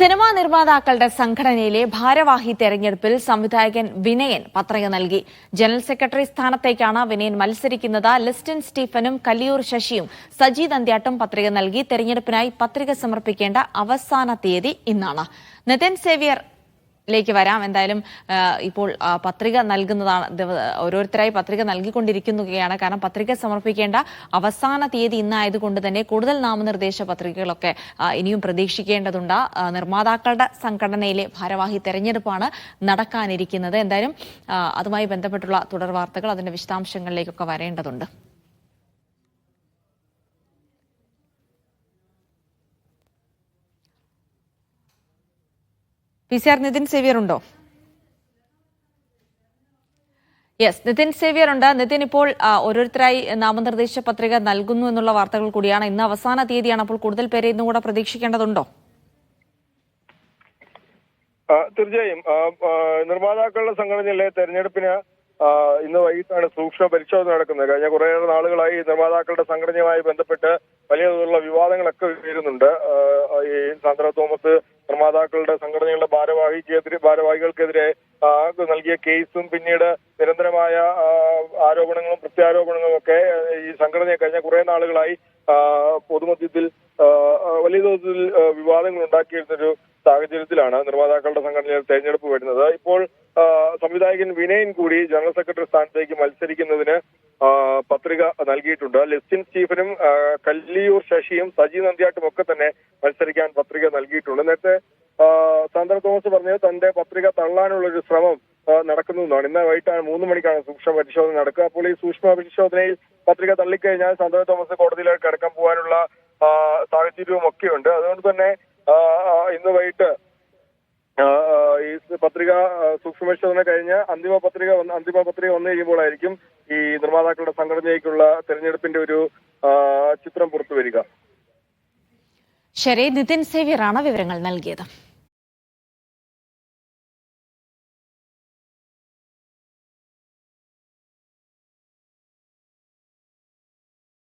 Cinema നിർമ്മാതാക്കളുടെ സംഘടനയിലെ ഭാരവാഹി തെരഞ്ഞെടുപ്പിൽ സംവിധായകൻ വിനയൻ പത്രിക നൽകി. ജനറൽ സെക്രട്ടറി സ്ഥാനത്തേക്കാണ് വിനയൻ മത്സരിക്കുന്നത്. ലിസ്റ്റിൻ സ്റ്റീഫനും കല്ലിയൂർ ശശിയും സജീദ് അന്ത്യാട്ടും പത്രിക നൽകി. തെരഞ്ഞെടുപ്പിനായി പത്രിക സമർപ്പിക്കേണ്ട അവസാന തീയതി ഇന്നാണ്. നിതിൻ സേവ്യർ ലേക്ക് വരാം. എന്തായാലും ഇപ്പോൾ പത്രിക നൽകുന്നതാണ് ഓരോരുത്തരായി പത്രിക നൽകിക്കൊണ്ടിരിക്കുകയാണ്. കാരണം പത്രിക സമർപ്പിക്കേണ്ട അവസാന തീയതി ഇന്നായതുകൊണ്ട് തന്നെ കൂടുതൽ നാമനിർദ്ദേശ പത്രികകളൊക്കെ ഇനിയും പ്രതീക്ഷിക്കേണ്ടതുണ്ട്. നിർമ്മാതാക്കളുടെ സംഘടനയിലെ ഭാരവാഹി തെരഞ്ഞെടുപ്പാണ് നടക്കാനിരിക്കുന്നത്. എന്തായാലും അതുമായി ബന്ധപ്പെട്ടുള്ള തുടർ വാർത്തകൾ അതിന്റെ വിശദാംശങ്ങളിലേക്കൊക്കെ വരേണ്ടതുണ്ട്. P C R Nithin Xavier ഉണ്ടോ? യെസ് നിതിൻ സേവിയർ ഉണ്ട്. നിതിൻ ഇപ്പോൾ ഓരോരുത്തരായി നാമനിർദ്ദേശ പത്രിക നൽകുന്നു എന്നുള്ള വാർത്തകൾ കൂടിയാണ്. ഇന്ന് അവസാന തീയതിയാണ്. അപ്പോൾ കൂടുതൽ പേരെ ഇന്നും കൂടെ പ്രതീക്ഷിക്കേണ്ടതുണ്ടോ? തീർച്ചയായും. നിർമ്മാതാക്കളുടെ സംഘടനയിലെ തെരഞ്ഞെടുപ്പിന് ഇന്ന് വൈകിട്ടാണ് സൂക്ഷ്മ പരിശോധന നടക്കുന്നത്. കഴിഞ്ഞ കുറേയേറെ നാളുകളായി നിർമ്മാതാക്കളുടെ സംഘടനയുമായി ബന്ധപ്പെട്ട് വലിയ തോതിലുള്ള വിവാദങ്ങളൊക്കെ ഉയരുന്നുണ്ട്. ഈ സാന്ദ്ര തോമസ് നിർമ്മാതാക്കളുടെ സംഘടനകളുടെ ഭാരവാഹിക്കെതിരെ ഭാരവാഹികൾക്കെതിരെ നൽകിയ കേസും പിന്നീട് നിരന്തരമായ ആരോപണങ്ങളും പ്രത്യാരോപണങ്ങളും ഒക്കെ ഈ സംഘടനയെ കഴിഞ്ഞ കുറെ നാളുകളായി പൊതുമധ്യത്തിൽ വലിയ തോതിൽ വിവാദങ്ങൾ ഉണ്ടാക്കിയിരുന്നൊരു സാഹചര്യത്തിലാണ് നിർമ്മാതാക്കളുടെ സംഘടനയിൽ തെരഞ്ഞെടുപ്പ് വരുന്നത്. ഇപ്പോൾ സംവിധായകൻ വിനയൻ കൂടി ജനറൽ സെക്രട്ടറി സ്ഥാനത്തേക്ക് മത്സരിക്കുന്നതിന് പത്രിക നൽകിയിട്ടുണ്ട്. ലെസ്റ്റിൻ സ്റ്റീഫനും കല്ലിയൂർ ശശിയും സജി നന്ദിയാട്ടും ഒക്കെ തന്നെ മത്സരിക്കാൻ പത്രിക നൽകിയിട്ടുണ്ട്. നേരത്തെ സാന്ദ്ര തോമസ് പറഞ്ഞത് തന്റെ പത്രിക തള്ളാനുള്ള ഒരു ശ്രമം ആ, നടക്കുന്നു എന്നാണ്. ഇന്ന് വൈകിട്ടാണ് മൂന്ന് മണിക്കാണ് സൂക്ഷ്മ പരിശോധന നടക്കുക. അപ്പോൾ ഈ സൂക്ഷ്മ പരിശോധനയിൽ പത്രിക തള്ളിക്കഴിഞ്ഞാൽ സാന്ദ്ര തോമസ് കോടതിയിലേക്ക് കടക്കാൻ പോകാനുള്ള സാഹചര്യവും ഒക്കെയുണ്ട് അതുകൊണ്ട് തന്നെ ഇന്ന് വൈകിട്ട് ഈ പത്രിക സൂക്ഷ്മിച്ചതിനെ സൂക്ഷ്മ കഴിഞ്ഞ് അന്തിമ പത്രിക അന്തിമ പത്രിക വന്നു കഴിയുമ്പോഴായിരിക്കും ഈ നിർമ്മാതാക്കളുടെ സംഘടനയ്ക്കുള്ള തെരഞ്ഞെടുപ്പിന്റെ ഒരു ചിത്രം പുറത്തു വരിക. ശരി നിതിൻ സേവ്യറാണ് വിവരങ്ങൾ നൽകിയത്.